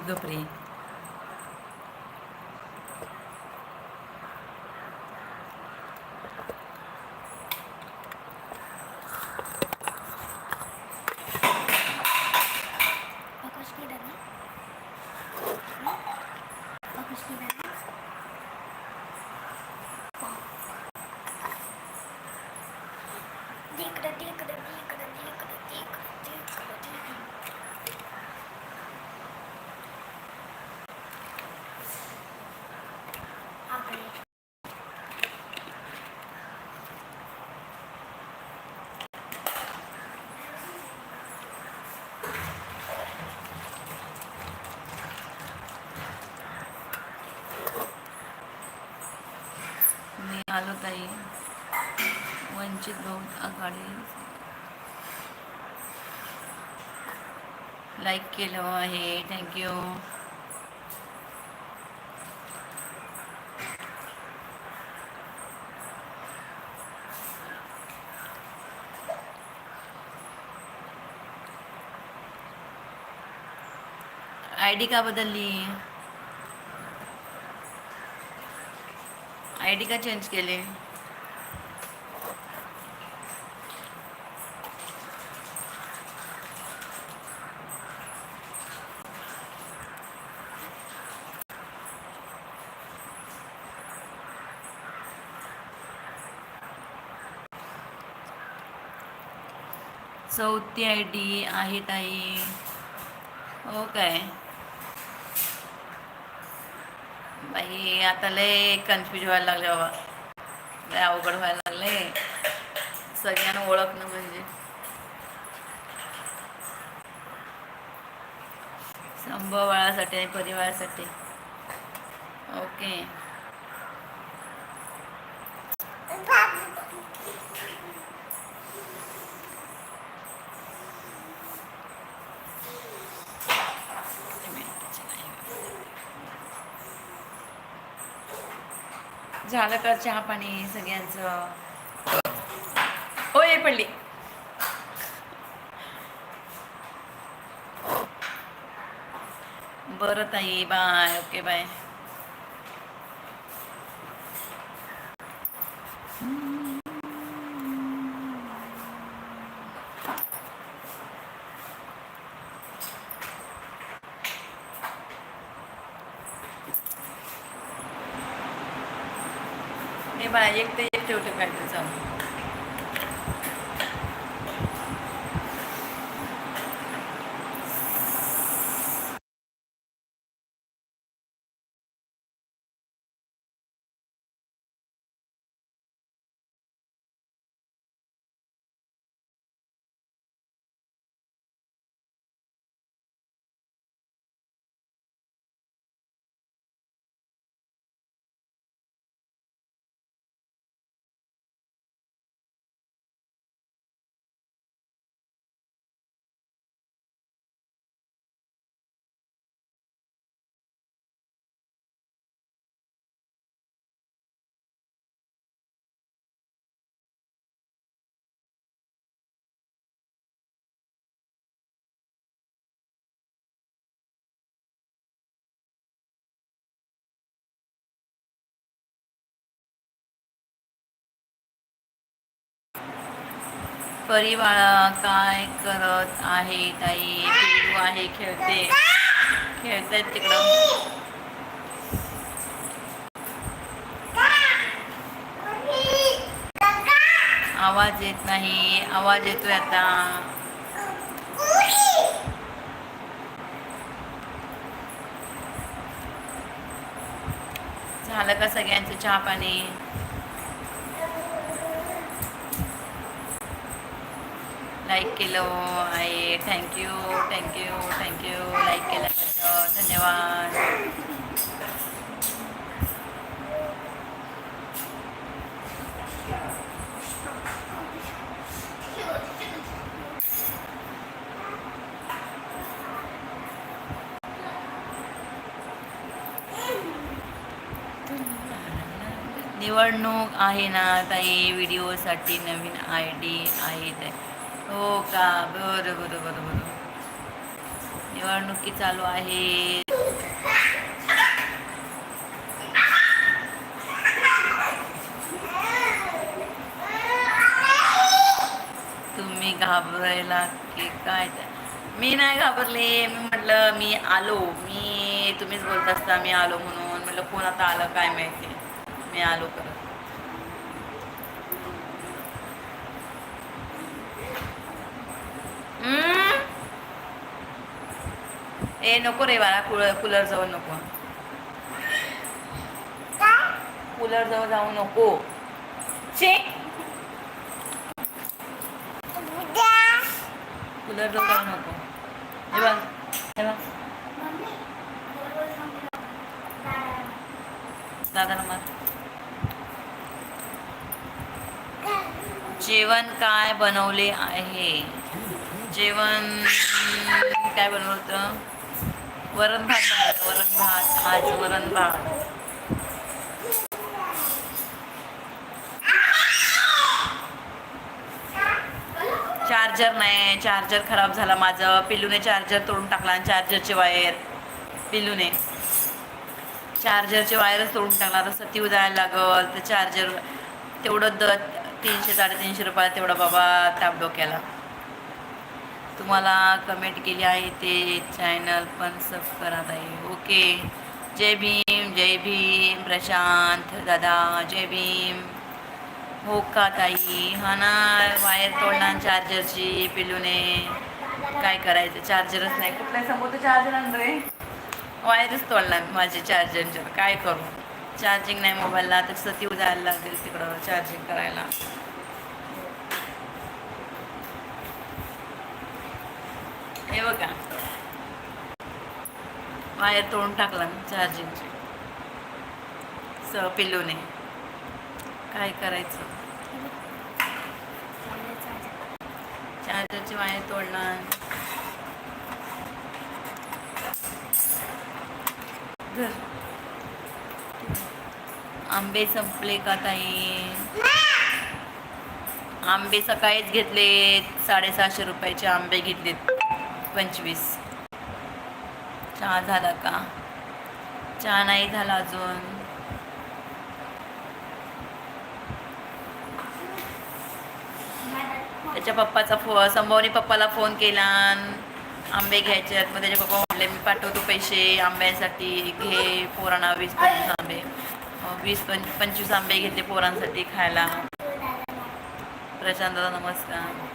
तू गपरे आकाश की वंचित बहु आघाडी लाईक केलं आहे थँक्यू आय डी का बदलली आय डी का चेंज केले चौथी आय डी आहे ताई. हो काय? बाई आता लय कन्फ्यूज व्हायला लागले बाबा. लय अवघड व्हायला लागले. सगळ्यांना ओळखणं म्हणजे. संभवाळासाठी आणि परिवारासाठी. ओके. झालं का चहा पाणी सगळ्यांचं होय पडली. बरं ताई बाय. ओके बाय हे बाय एक ते एक ठेवतो काहीतरी चालू परिवाळा काय करत आहे ताई? पिल्लू आहे खेळते. खेळतायत तिकडं. आवाज येत नाही. आवाज येतोय आता. झालं का सगळ्यांचं चहा पाणी? लाईक केलं आहे थँक्यू थँक्यू थँक्यू लाईक केल्याबद्दल धन्यवाद. निवडणूक आहे ना ताई व्हिडिओसाठी नवीन आय डी आहे ताई हो का? बरं बरं बरं बरं. निवडणुकी चालू आहे. तुम्ही घाबरायला की काय मी नाही घाबरले. मी म्हटलं मी आलो. मी तुम्हीच बोलत असता मी आलो म्हणून. म्हटलं कोण आता आलं काय माहिती? मी आलो परत ए नको रे बाळा कूलर कूलर जवळ नको. कूलर जवळ जाऊ नको. कूलर जवळ जाऊ नको. हे बघ हे बघ. दादा जेवण काय बनवले आहे? जेवण काय बनवलं होतं? वरण भात वरण भात आज वरण भात. चार्जर नाही चार्जर खराब झाला माझं. पिल्लूने चार्जर तोडून टाकला आणि चार्जरचे वायर. पिल्लूने चार्जरचे वायरच तोडून टाकला. आता सती उदायला लागल. तर चार्जर तेवढं द तीनशे साडेतीनशे रुपयाला तेवढा बाबा ताप डोक्याला तुम्हाला कमेंट केली आहे ते चॅनल पण सबस्क्राईब आहे. ओके जय भीम जय भीम प्रशांत दादा जय भीम. हो का ताई? हा ना वायर तोडला चार्जरची पिलूने. काय करायचं? चार्जरच नाही. कुठल्या समोर चार्जर आणतोय वायरच तोडला माझे चार्जरच्या काय करू? चार्जिंग नाही मोबाईलला तर सती जायला लागेल तिकडं चार्जिंग करायला. हे बघा. वायर तोडून टाकला चार्जिंगचे स पिल्लूने. काय करायचं? चार्जरची वायर तोडणार. घर. आंबे संपले का ताई? आंबे सकाळीच घेतले साडेसहाशे रुपयाचे आंबे घेतलेत. पंचवीस. चहा झाला का? चहा नाही झाला अजून. त्याच्या पप्पाचा फो संभवनी पप्पाला फोन केला आंबे घ्यायचे आहेत. मग त्याचे पप्पा म्हटले मी पाठवतो पैसे आंब्यासाठी घे पोरांना वीस पंचवीस आंबे. वीस पंच पंचवीस आंबे घेतले पोरांसाठी खायला. प्रशांत नमस्कार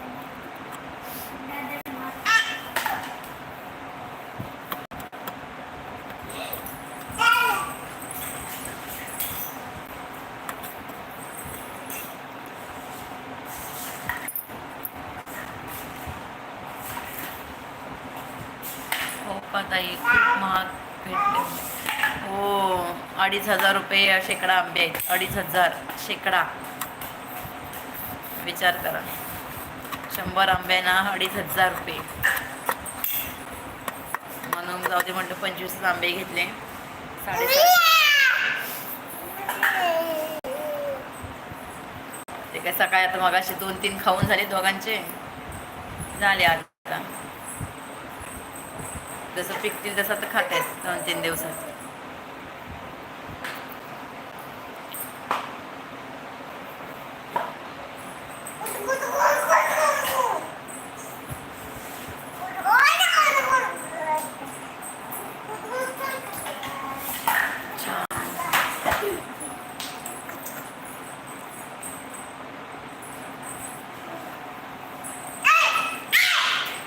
हो का ताई खूप महाग भेटले हो अडीच हजार रुपये शेकडा आंबे आहेत अडीच हजार शेकडा. विचार करा. शंभर आंब्यांना अडीच हजार रुपये. म्हणून जाऊ दे म्हणतो पंचवीस आंबे घेतले. साडेसात. ते काय सकाळी आता मगाशी दोन तीन खाऊन झाले दोघांचे. झाले आता. जसं पिकतील तसं तर खात आहेत दोन तीन दिवसात छान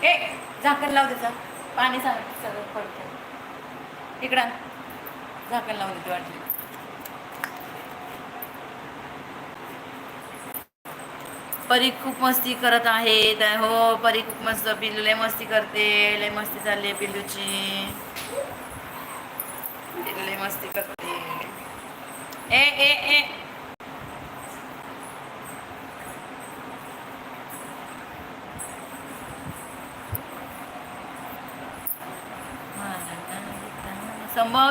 ए झाकण लाव त्याचं पाणी सांग सगळं पडतं इकडं झाकण लावून देते वाटली. परी खूप मस्ती करत आहे. हो परी खूप मस्त पिल्लू लय मस्ती करते. लय मस्ती चालली आहे पिल्लूची. लय मस्ती करते. ए ए ए.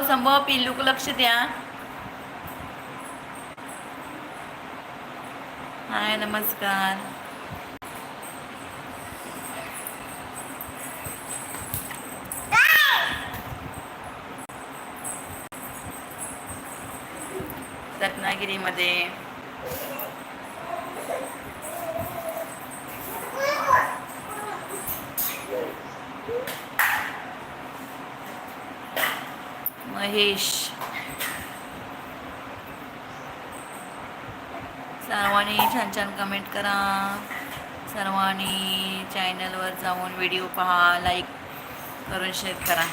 संभव पिल्लूक लक्ष द्या. हाय नमस्कार. रत्नागिरीमध्ये महेश सर्वांनी छान छान कमेंट करा. सर्वांनी चॅनलवर जाऊन व्हिडिओ पहा लाईक करून शेअर करा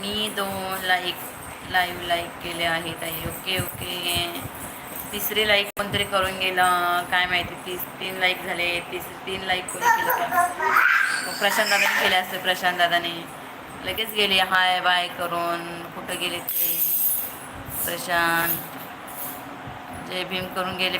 मी दोन लाईक लाईव्ह लाईक केले आहेत आई ओके ओके तिसरी लाईक कोणतरी करून गेलं. काय माहिती तीस तीन लाईक झाले. तीस तीन लाईक कोणी केलं काय? प्रशांत दादाने केले असते प्रशांत दादाने. लगेच गेले हाय बाय करून. कुठं गेले ते? प्रशांत. जय भीम करून गेले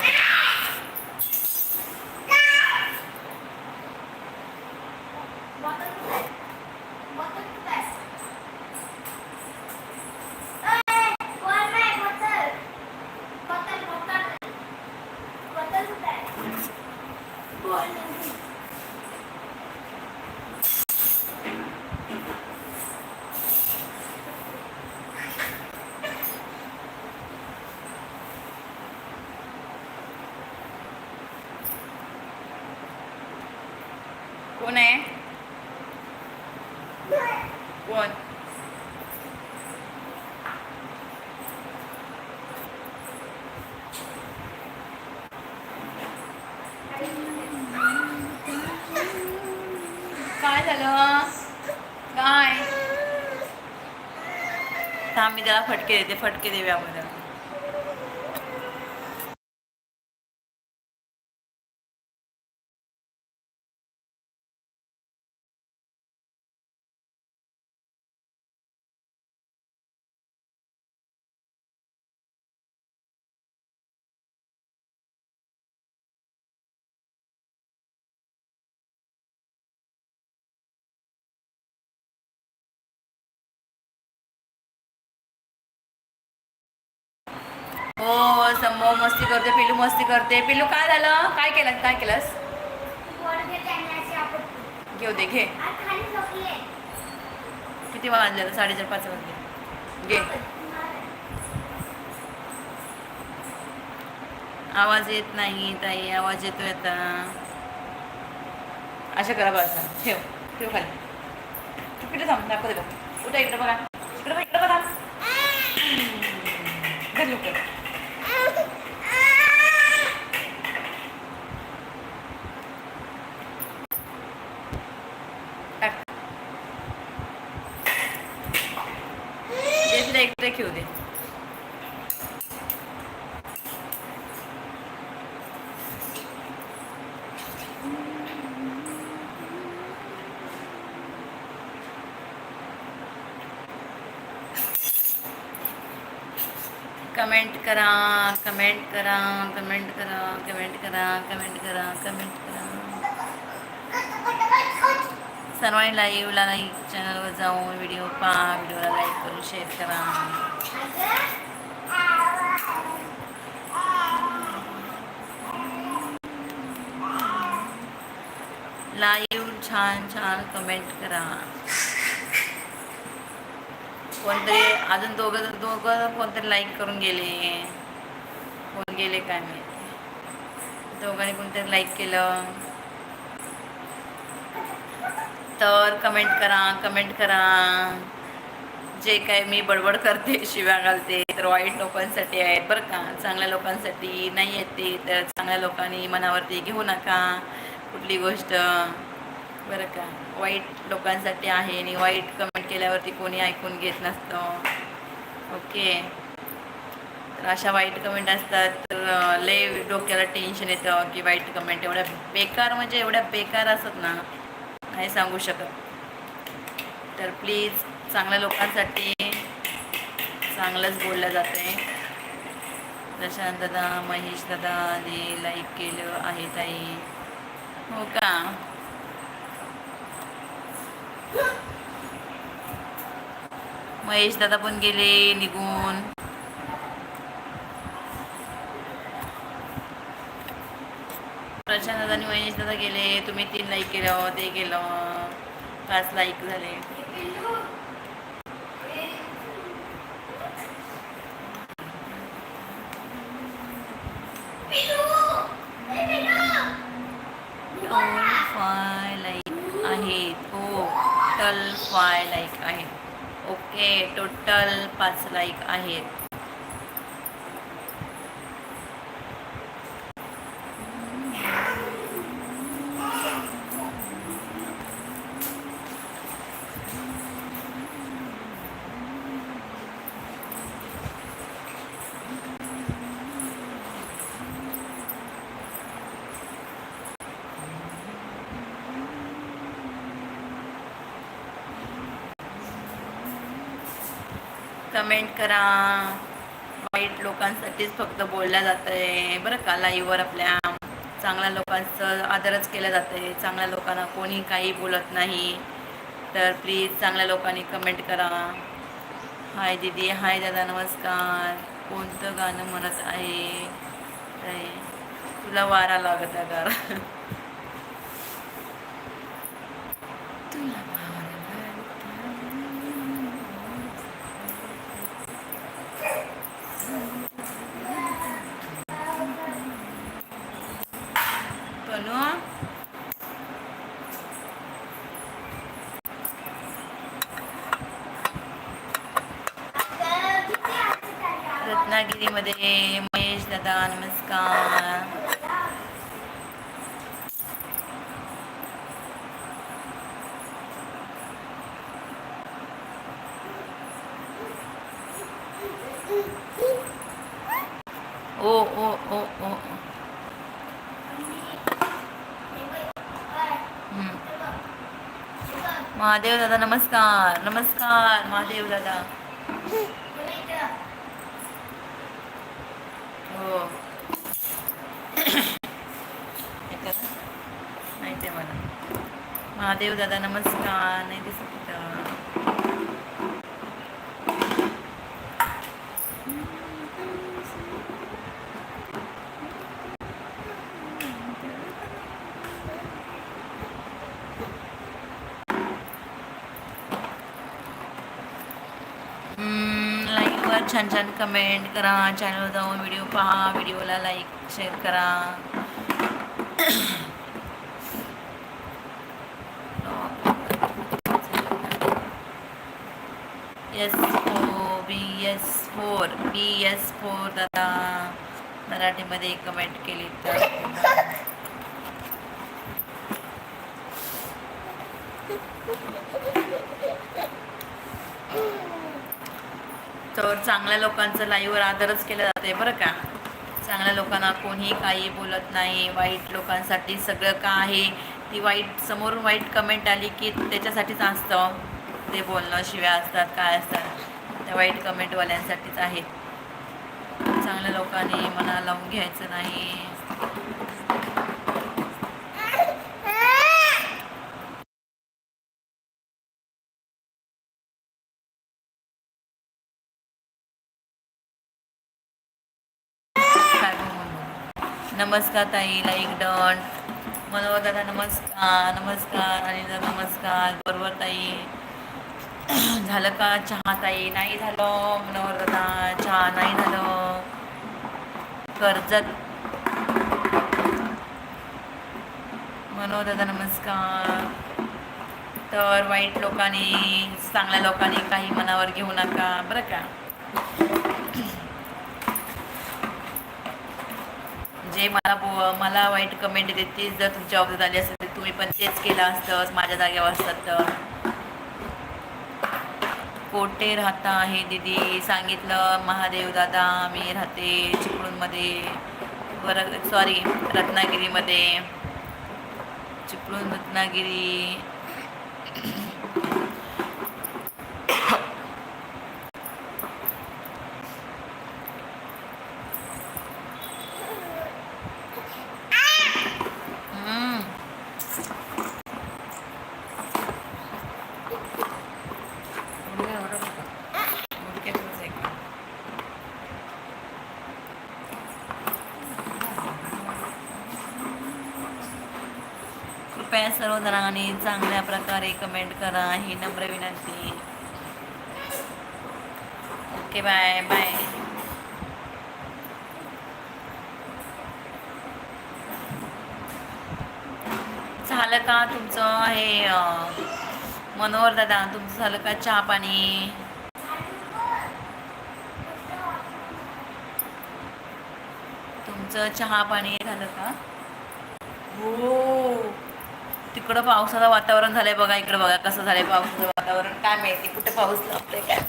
कोण आहे One. काय झालं? काय? थांब मी त्याला फटके देते फटके देऊया आपण हो समो मस्ती करते पिलू मस्ती करते. पिलू काय झालं? काय केलं काय केलंस? घेऊ दे घे. किती वाजले साडेचार पाच वाजले घे. आवाज येत नाही ताई. आवाज येतोय आता. अशा करा बघा ठेव. ठेव खाली. इकडे थांब दाखवते बघ उठा इकडे बघा. इकडे बघा इकडे बघा. घे लवकर टाक दे तिला इकडे खेळू दे कमेंट करा कमेंट करा कमेंट करा कमेंट करा कमेंट करा कमेंट करा. सर्वांनी लाईव्हला लाईक चॅनलवर जाऊन व्हिडिओ पहा व्हिडिओला लाईक करून शेअर करा. लाईव्ह छान छान कमेंट करा. कोणतरी अजून दोघं दोघं कोणतरी लाईक करून गेले. कोण गेले काय माहिती. दोघांनी कोणतरी लाईक केलं. तर कमेंट करा कमेंट करा. जे काय मी बडबड करते शिव्या घालते तर वाईट लोकांसाठी आहेत बरं का. चांगल्या लोकांसाठी नाही आहेत ते तर चांगल्या लोकांनी मनावरती घेऊ नका. कुठली गोष्ट. बरं का. वाईट लोकांसाठी आहे आणि वाईट कमेंट केल्यावरती कोणी ऐकून घेत नसतं. ओके तर अशा वाईट कमेंट असतात तर लय डोक्याला टेन्शन येतं की वाईट कमेंट एवढ्या बेकार म्हणजे एवढ्या बेकार असत ना नाही सांगू शकत. तर प्लीज चांगल्या लोकांसाठी चांगलंच बोललं जाते प्रशांत दादा महेश दादा दादाने लाईक केलं आहे ताई. हो का? महेश दादा पण गेले निघून. प्रशांत दादा आणि महेश दादा गेले तुम्ही तीन लाईक केलं ते केलं. पाच लाईक झाले. फाय लाईक आहेत. हो टोटल फाय लाईक आहेत ओके टोटल पाच लाईक आहेत. कमेंट करा. वाईट लोकांसाठीच फक्त बोलल्या जात आहे बरं का लाईव्हवर आपल्या चांगल्या लोकांचं आदरच केला जातं आहे चांगल्या लोकांना कोणी काही बोलत नाही. तर प्लीज चांगल्या लोकांनी कमेंट करा. हाय दीदी हाय दादा नमस्कार. कोणतं गाणं म्हणत आहे? तुला वारा लागत आहे गार तुला वारा लागत तनू रत्नागिरीमध्ये महेश दादा नमस्कार. ओ ओ ओ ओ. महादेव दादा नमस्कार नमस्कार महादेव दादा हो येतं ना? माहिती आहे मला महादेव दादा नमस्कार. नाही दिसत इथं. लाईकवर छान छान कमेंट करा. चॅनल जाऊन व्हिडिओ पहा. व्हिडिओला लाईक शेअर करा S O B S four B S four दादा मराठीमध्ये कमेंट केली तर. तर चांगल्या लोकांचं लाईव्हवर आदरच केला जाते बरं का. चांगल्या लोकांना कोणी काही बोलत नाही वाईट लोकांसाठी सगळं का आहे? ती वाईट समोरून वाईट कमेंट आली की त्याच्यासाठीच असतं. ते बोलणं शिव्या असतात काय असतात त्या वाईट कमेंटवाल्यांसाठीच आहेत चांगल्या लोकांनी मला लावून घ्यायचं नाही. नमस्कार ताई लाईक डन मनोहर दादा नमस्कार नमस्कार आणि नमस्कार. बरोबर ताई? झालं का? चहा ताई नाही झालं. मनोहर दादा चहा नाही झालं. कर्जत. मनोहर दादा नमस्कार. तर वाईट लोकांनी चांगल्या लोकांनी काही मनावर घेऊ नका. बरं का? जे मला बो मला वाईट कमेंट देते तीच जर तुमच्या बाबतीत आली असेल तर तुम्ही पण तेच केलं असतं माझ्या जागेवर असतात तर. कोठे राहता आहे दीदी? सांगितलं महादेव दादा मी राहते चिपळूणमध्ये वर सॉरी रत्नागिरीमध्ये. चिपळूण रत्नागिरी हम्म. मुडक्यातच आहे का? कृपया सर्व जणांनी चांगल्या प्रकारे कमेंट करा. ही नम्र विनंती. ओके बाय बाय झालं का तुमचं हे मनोहर दादा? तुमचं झालं का चहा पाणी? तुमचं चहा पाणी झालं का? हो. तिकडं पावसाचं वातावरण झालंय बघा इकडं बघा कसं झालंय पावसाचं वातावरण. काय माहिती कुठे पाऊस लागतोय काय?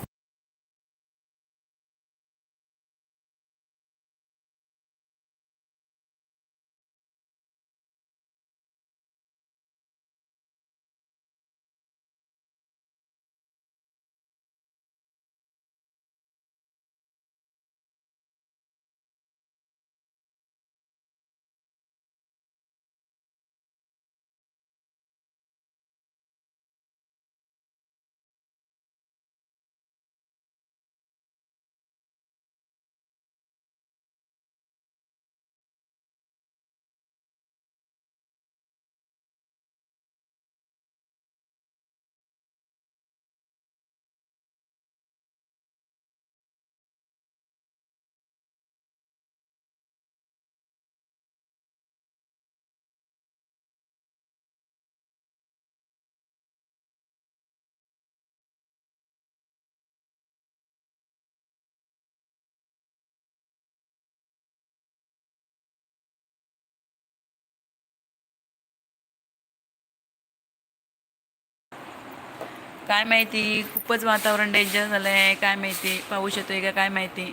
काय माहिती? खूपच वातावरण डेंजर झालं आहे काय माहिती? पाऊस येतोय का? काय माहिती?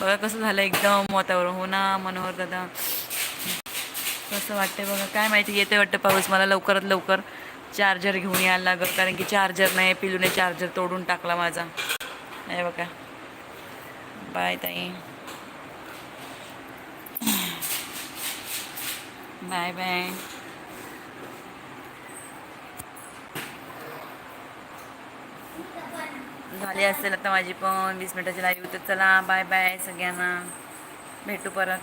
बघा कसं झालं एकदम वातावरण. हो ना मनोहर दादा? कसं वाटतंय बघा? काय माहिती? येते वाटतं पाऊस. मला लवकरात लवकर चार्जर घेऊन यायला लागत कारण की चार्जर नाही पिलूने चार्जर तोडून टाकला माझा. नाही बघा. बाय ताई. बाय बाय झाली असेल आता माझी पण. वीस मिनिटाची लाईव्ह तर चला बाय बाय सगळ्यांना. भेटू परत.